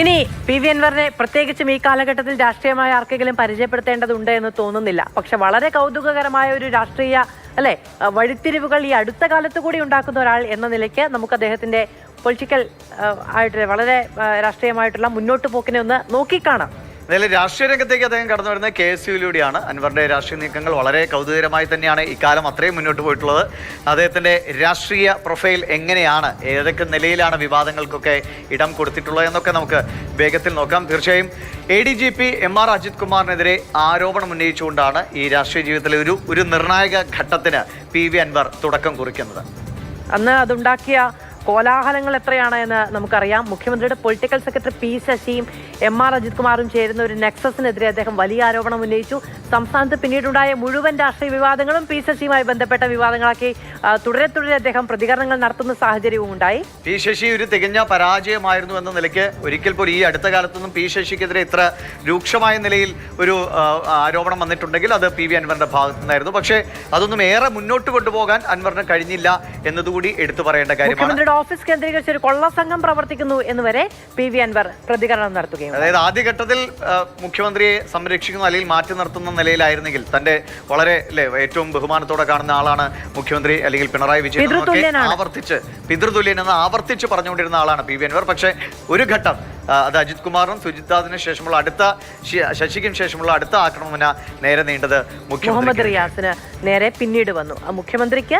ഇനി P V അൻവറിനെ പ്രത്യേകിച്ചും ഈ കാലഘട്ടത്തിൽ രാഷ്ട്രീയമായ ആർക്കെങ്കിലും പരിചയപ്പെടുത്തേണ്ടതുണ്ട് എന്ന് തോന്നുന്നില്ല. പക്ഷെ വളരെ കൗതുകകരമായ ഒരു രാഷ്ട്രീയ അല്ലെ വഴിത്തിരിവുകൾ ഈ അടുത്ത കാലത്ത് കൂടി ഉണ്ടാക്കുന്ന ഒരാൾ എന്ന നിലയ്ക്ക് നമുക്ക് അദ്ദേഹത്തിന്റെ പൊളിറ്റിക്കൽ ആയിട്ട് വളരെ രാഷ്ട്രീയമായിട്ടുള്ള മുന്നോട്ട് പോക്കിനെ ഒന്ന് നോക്കിക്കാണാം. എന്തായാലും രാഷ്ട്രീയ രംഗത്തേക്ക് അദ്ദേഹം കടന്നു വരുന്നത് കെ എസ് യുയിലൂടെയാണ്. അൻവറിന്റെ രാഷ്ട്രീയ നീക്കങ്ങൾ വളരെ കൗതുകരമായി തന്നെയാണ് ഇക്കാലം അത്രയും മുന്നോട്ട് പോയിട്ടുള്ളത്. അദ്ദേഹത്തിന്റെ രാഷ്ട്രീയ പ്രൊഫൈൽ എങ്ങനെയാണ്? ഏതൊക്കെ നിലയിലാണ് വിവാദങ്ങൾക്കൊക്കെ ഇടം കൊടുത്തിട്ടുള്ളത് എന്നൊക്കെ നമുക്ക് വേഗത്തിൽ നോക്കാം. തീർച്ചയായും A D G P M R Ajith കുമാറിനെതിരെ ആരോപണം ഉന്നയിച്ചുകൊണ്ടാണ് ഈ രാഷ്ട്രീയ ജീവിതത്തിലെ ഒരു ഒരു നിർണായക ഘട്ടത്തിന് പി വി അൻവർ തുടക്കം കുറിക്കുന്നത്. അന്ന് അതുണ്ടാക്കിയ കോലാഹലങ്ങൾ എത്രയാണ് എന്ന് നമുക്കറിയാം. മുഖ്യമന്ത്രിയുടെ പൊളിറ്റിക്കൽ സെക്രട്ടറി പി ശശിയും എം ആർ അജിത് കുമാറും ചേരുന്ന ഒരു നെക്സസിനെതിരെ അദ്ദേഹം വലിയ ആരോപണം ഉന്നയിച്ചു. സംസ്ഥാനത്ത് പിന്നീടുണ്ടായ മുഴുവൻ രാഷ്ട്രീയ വിവാദങ്ങളും പി ശശിയുമായി ബന്ധപ്പെട്ട വിവാദങ്ങളാക്കി തുടരെ തുടരെ അദ്ദേഹം പ്രതികരണങ്ങൾ നടത്തുന്ന സാഹചര്യവും ഉണ്ടായി. പി ശശി ഒരു തികഞ്ഞ പരാജയമായിരുന്നു എന്ന നിലയ്ക്ക് ഒരിക്കൽ പോലും ഈ അടുത്ത കാലത്തൊന്നും പി ശശിക്കെതിരെ ഇത്ര രൂക്ഷമായ നിലയിൽ ഒരു ആരോപണം വന്നിട്ടുണ്ടെങ്കിൽ അത് പി വി അൻവറിന്റെ ഭാഗത്തു നിന്നായിരുന്നു പക്ഷേ അതൊന്നും ഏറെ മുന്നോട്ട് കൊണ്ടുപോകാൻ അൻവറിന് കഴിഞ്ഞില്ല എന്നതുകൂടി എടുത്തു പറയേണ്ട കാര്യമാണ്. ഓഫീസ് കേന്ദ്രീകരിച്ച് ഒരു കൊള്ള സംഘം പ്രവർത്തിക്കുന്നു എന്ന് വരെ പി വി അൻവർ പ്രതികരണം നടത്തുകയും അതായത് ആദ്യഘട്ടത്തിൽ മുഖ്യമന്ത്രിയെ സംരക്ഷിക്കുന്ന അല്ലെങ്കിൽ മാറ്റി നിർത്തുന്ന നിലയിലായിരുന്നെങ്കിൽ തന്റെ വളരെ അല്ലേ ഏറ്റവും ബഹുമാനത്തോടെ കാണുന്ന ആളാണ് മുഖ്യമന്ത്രി അല്ലെങ്കിൽ പിണറായി വിജയൻ ആവർത്തിച്ച് പിതൃതുല്യൻ എന്ന് ആവർത്തിച്ച് പറഞ്ഞുകൊണ്ടിരുന്ന ആളാണ് പി വി അൻവർ. പക്ഷേ ഒരു ഘട്ടം അത് അജിത് കുമാറിനും സുജിത്ദാസിനും ശേഷമുള്ള അടുത്ത ശശിക്കും ശേഷമുള്ള അടുത്ത ആക്രമണ നേരെ നീണ്ടത് മുഖ്യമന്ത്രി റിയാസിന് നേരെ പിന്നീട് വന്നു. മുഖ്യമന്ത്രിക്ക്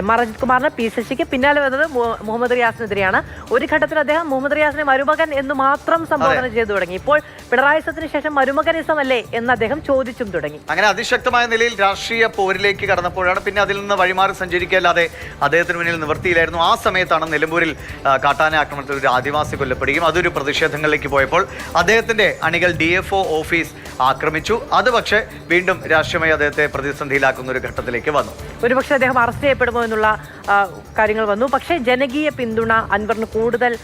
എം ആർ അജിത് കുമാറിന് പി ശശിക്ക് പിന്നാലെ വന്നത് മുഹമ്മദ് റിയാസിനെതിരെയാണ്. ഒരു ഘട്ടത്തിൽ അദ്ദേഹം മുഹമ്മദ് റിയാസിനെ മരുമകൻ എന്ന് മാത്രം സംബോധന ചെയ്തു തുടങ്ങി. ഇപ്പോൾ പിണറായി സത്തിന് ശേഷം മരുമകനിസം അല്ലേ എന്ന് അദ്ദേഹം ചോദിച്ചും തുടങ്ങി. അങ്ങനെ അതിശക്തമായ നിലയിൽ രാഷ്ട്രീയ പോരിലേക്ക് കടന്നപ്പോഴാണ് പിന്നെ അതിൽ നിന്ന് വഴിമാറി സഞ്ചരിക്കല്ലാതെ അദ്ദേഹത്തിന് മുന്നിൽ നിവൃത്തിയിലായിരുന്നു ആ സമയത്താണ് നിലമ്പൂരിൽ കാട്ടാന ആക്രമണത്തിൽ ഒരു ആദിവാസി കൊല്ലപ്പെടുകയും അതൊരു പ്രതിഷേധങ്ങളിലേക്ക് പോയപ്പോൾ അദ്ദേഹത്തിന്റെ അണികൾ ഡി എഫ് ഒ ഓഫീസ് ആക്രമിച്ചു. അത് പക്ഷേ വീണ്ടും രാഷ്ട്രീയമായി അദ്ദേഹത്തെ പ്രതിസന്ധിയിലാക്കുന്ന ഒരു ഘട്ടത്തിലേക്ക് വന്നു. ഒരുപക്ഷെ അദ്ദേഹം അറസ്റ്റ് ചെയ്യപ്പെടുമോ എന്നുള്ള കാര്യങ്ങൾ വന്നു. പക്ഷേ ജനകീയ പിന്തുണ അൻവറിന് കൂടുതൽ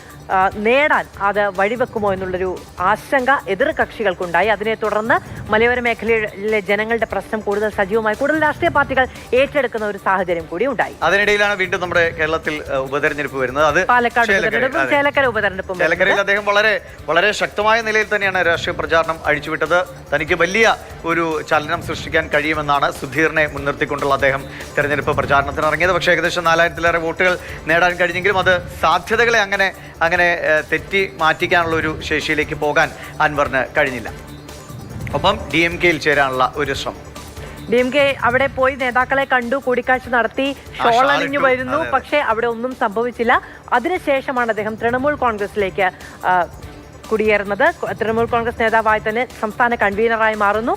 നേടാൻ അത് വഴിവെക്കുമോ എന്നുള്ളൊരു ആശങ്ക എതിർ കക്ഷികൾക്കുണ്ടായി. അതിനെ തുടർന്ന് മലയോര മേഖലയിലെ ജനങ്ങളുടെ പ്രശ്നം കൂടുതൽ സജീവമായി കൂടുതൽ രാഷ്ട്രീയ പാർട്ടികൾ ഏറ്റെടുക്കുന്ന ഒരു സാഹചര്യം കൂടി ഉണ്ടായി. അതിനിടയിലാണ് വീണ്ടും നമ്മുടെ കേരളത്തിൽ ഉപതെരഞ്ഞെടുപ്പ് വരുന്നത്. അത് പാലക്കാട് ഉപതെരഞ്ഞെടുപ്പും. ചേലക്കര ഉപതെരഞ്ഞെടുപ്പും ചേലക്കരയിൽ അദ്ദേഹം വളരെ വളരെ ശക്തമായ നിലയിൽ തന്നെയാണ് രാഷ്ട്രീയ പ്രചാരണം അഴിച്ചുവിട്ടത്. തനിക്ക് വലിയ ഒരു ചലനം സൃഷ്ടിക്കാൻ കഴിയുമെന്നാണ് സുധീറിനെ മുൻനിർത്തിക്കൊണ്ടുള്ള അദ്ദേഹം തെരഞ്ഞെടുപ്പ് പ്രചാരണത്തിന് ഇറങ്ങിയത്. പക്ഷേ ഏകദേശം നാലായിരത്തിലേറെ വോട്ടുകൾ നേടാൻ കഴിഞ്ഞെങ്കിലും അത് സാധ്യതകളെ അങ്ങനെ അങ്ങനെ തെറ്റി മാറ്റിക്കാനുള്ള ഒരു ശേഷിയിലേക്ക് പോകാൻ അൻവറിന് കഴിഞ്ഞില്ല. ഒപ്പം ഡി എം കെയിൽ ചേരാനുള്ള ഒരു ശ്രമം. ഡി എം കെ അവിടെ പോയി നേതാക്കളെ കണ്ടു കൂടിക്കാഴ്ച നടത്തി ഷോൾ അണിഞ്ഞു വരുന്നു. പക്ഷേ അവിടെ ഒന്നും സംഭവിച്ചില്ല. അതിനുശേഷമാണ് അദ്ദേഹം തൃണമൂൽ കോൺഗ്രസിലേക്ക് കുടിയേറുന്നത്. തൃണമൂൽ കോൺഗ്രസ് നേതാവായി തന്നെ സംസ്ഥാന കൺവീനറായി മാറുന്നു.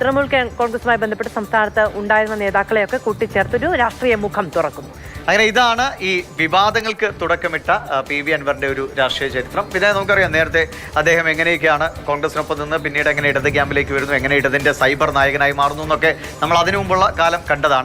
തൃണമൂൽ കോൺഗ്രസുമായി ബന്ധപ്പെട്ട് സംസ്ഥാനത്ത് ഉണ്ടായിരുന്ന നേതാക്കളെയൊക്കെ കൂട്ടിച്ചേർത്തൊരു രാഷ്ട്രീയ മുഖം തുറക്കുന്നു. അങ്ങനെ ഇതാണ് ഈ വിവാദങ്ങൾക്ക് തുടക്കമിട്ട പി വി അൻവറിന്റെ ഒരു രാഷ്ട്രീയ ചരിത്രം. പിന്നെ നമുക്കറിയാം നേരത്തെ അദ്ദേഹം എങ്ങനെയൊക്കെയാണ് കോൺഗ്രസിനൊപ്പം നിന്ന് പിന്നീട് എങ്ങനെ ഇടത് ക്യാമ്പിലേക്ക് വരുന്നു എങ്ങനെ ഇടതിന്റെ സൈബർ നായകനായി മാറുന്നു എന്നൊക്കെ നമ്മൾ അതിനു മുമ്പുള്ള കാലം കണ്ടതാണ്.